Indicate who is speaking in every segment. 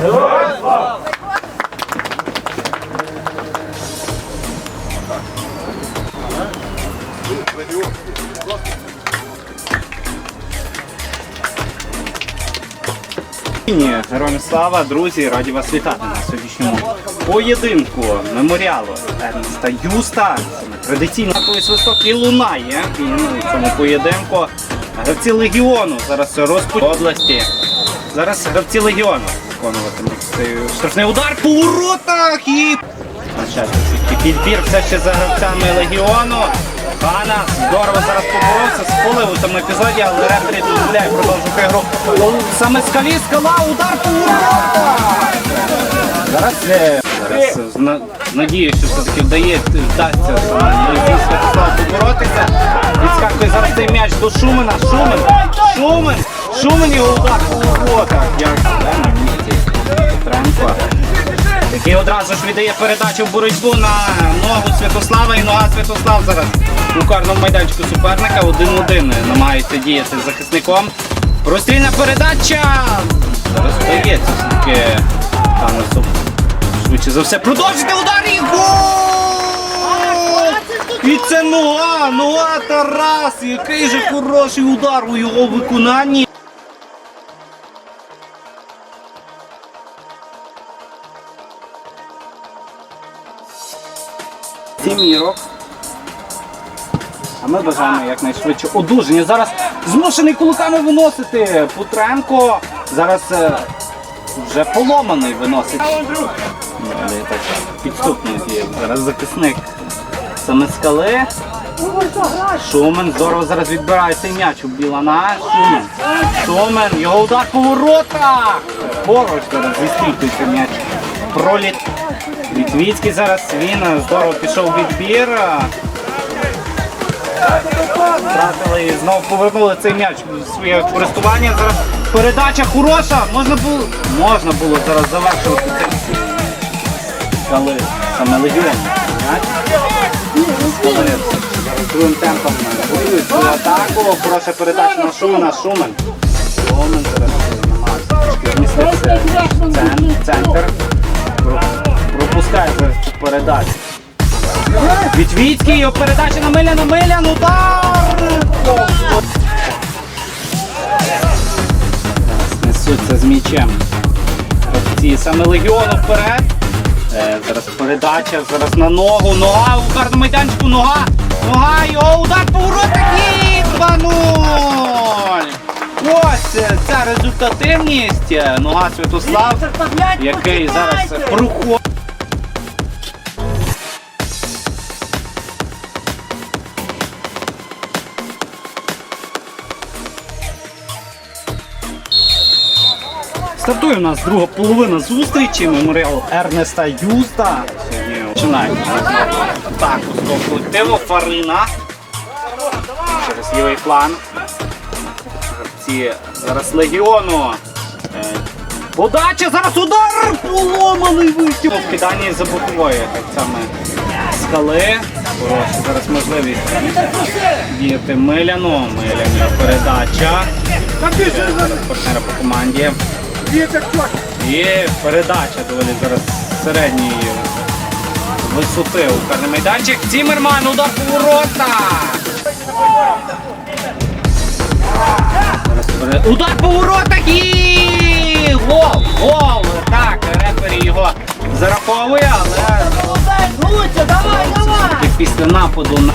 Speaker 1: Героям слава, друзі, раді вас вітати на сьогоднішньому поєдинку меморіалу Ернеста Юста. Традиційно той свисток і лунає він у цьому поєдинку. Гравці легіону зараз розпочали області. Зараз гравці легіону виконуватимуть цей штрафний удар по воротах і підбір все ще за гравцями легіону. Хана здорово зараз поборовся, спалив у цьому епізоді, але рефері дозволяє продовжувати гру. Саме скалі скала, удар по воротах! Зараз, е, зараз з на- з що все-таки вдає, вдасться Святослав поборотися. Відскакує зараз цей м'яч до Шумена. Шумен! Шумен! Шумен його удар по воротах. Який одразу ж віддає передачу в боротьбу на ногу Святослава і нога Святослав зараз у карному майданчику суперника. Один-один намагається діяти з захисником. Прострільна передача! Зараз вдається все-таки Танесу. Швидше за все продовжити удар і! І це нога! Нога Тарас! Який же хороший удар у його виконанні! Сімірок. А ми бажаємо якнайшвидше одужання. Зараз змушений кулаками виносити Путренко. Зараз е, вже поломаний виносить. Далі так. Зараз захисник саме скали. Шумен здорово зараз відбирає цей м'яч у Білана. Шумен. Шумен. Його удар по воротах. Поруч зараз відстрілюється м'яч. Проліт. Вітвіцький зараз він е, здорово пішов відбір. Втратили знову повернули цей м'яч в своє користування. Зараз передача хороша. Можна було можна було зараз завершувати цей Скали саме легіон. Другим темпом воюють свою атаку. Хороша передача на Шумена. Шумен. Шумен зараз намагається трошки зміститися в центр. Про- Пропускає зараз цю передачу. Вітвіцький, його передача на Милян, Милян, удар! Зараз несуться з м'ячем. Гравці саме легіону вперед. Е, зараз передача, зараз на ногу, нога у карному майданчику, нога, нога, його удар по воротах і 2-0! Ось е, ця результативність. Е, Нога Святослав, який зараз проходить. Стартує у нас друга половина зустрічі меморіал Ернеста Юста. Починаємо того колективу Фарина. Через лівий план. Гравці зараз легіону. Е, Подача, зараз удар! Поломаний. В киданні за бокової гравцями скали. Хороша зараз можливість діяти Миляну. Миляну передача. Партнера по команді. І передача доволі зараз середньої висоти у карний майданчик. Цімерман, удар по воротах! Удар по воротах і гол! Гол! Так, рефері його зараховує, але
Speaker 2: давай, давай!
Speaker 1: після нападу на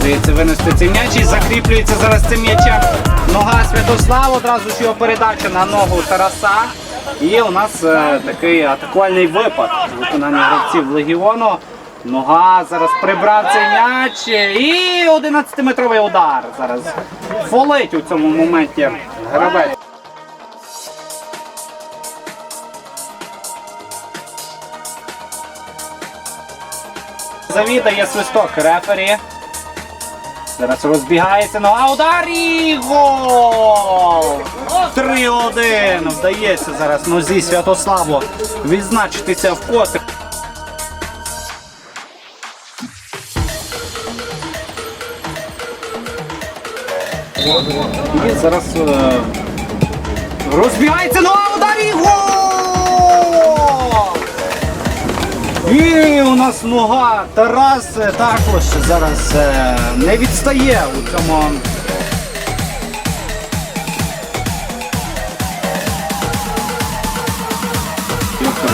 Speaker 1: вдається винести цей м'яч і закріплюється зараз цим м'ячем. Нога Святослава, одразу ж його передача на ногу Тараса. І у нас е, такий атакувальний випад виконання гравців легіону. Нога зараз прибрав цей м'яч і 11-метровий удар. Зараз фолить у цьому моменті гравець. Завідає свисток рефері. Зараз розбігається нога, ну, удар і гол! 3-1. Вдається зараз ну, нозі Святославу відзначитися в коти. І зараз е, розбігається ну, нога, удар і гол! І у нас нога Тарас також зараз е, не відстає у цьому.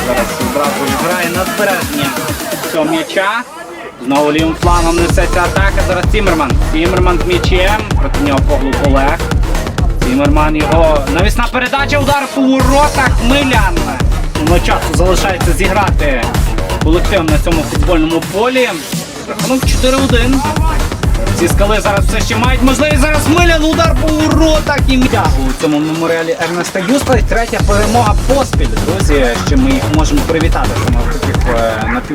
Speaker 1: Зараз одразу грає на збереження цього м'яча. Знову лівим флангом несеться атака. Зараз Тімерман. Тімерман з м'ячем. Проти нього поглуб Олег. Тімерман його навісна передача, удар по воротах. Милян. Ну, часу залишається зіграти колектив на цьому футбольному полі. Рахунок 4-1. Ці скали зараз все ще мають можливість. Зараз Милян, удар по воротах і м'ягу у цьому меморіалі Ернеста Юста. Третя перемога поспіль, друзі, ще ми їх можемо привітати. Тому таких е, напів.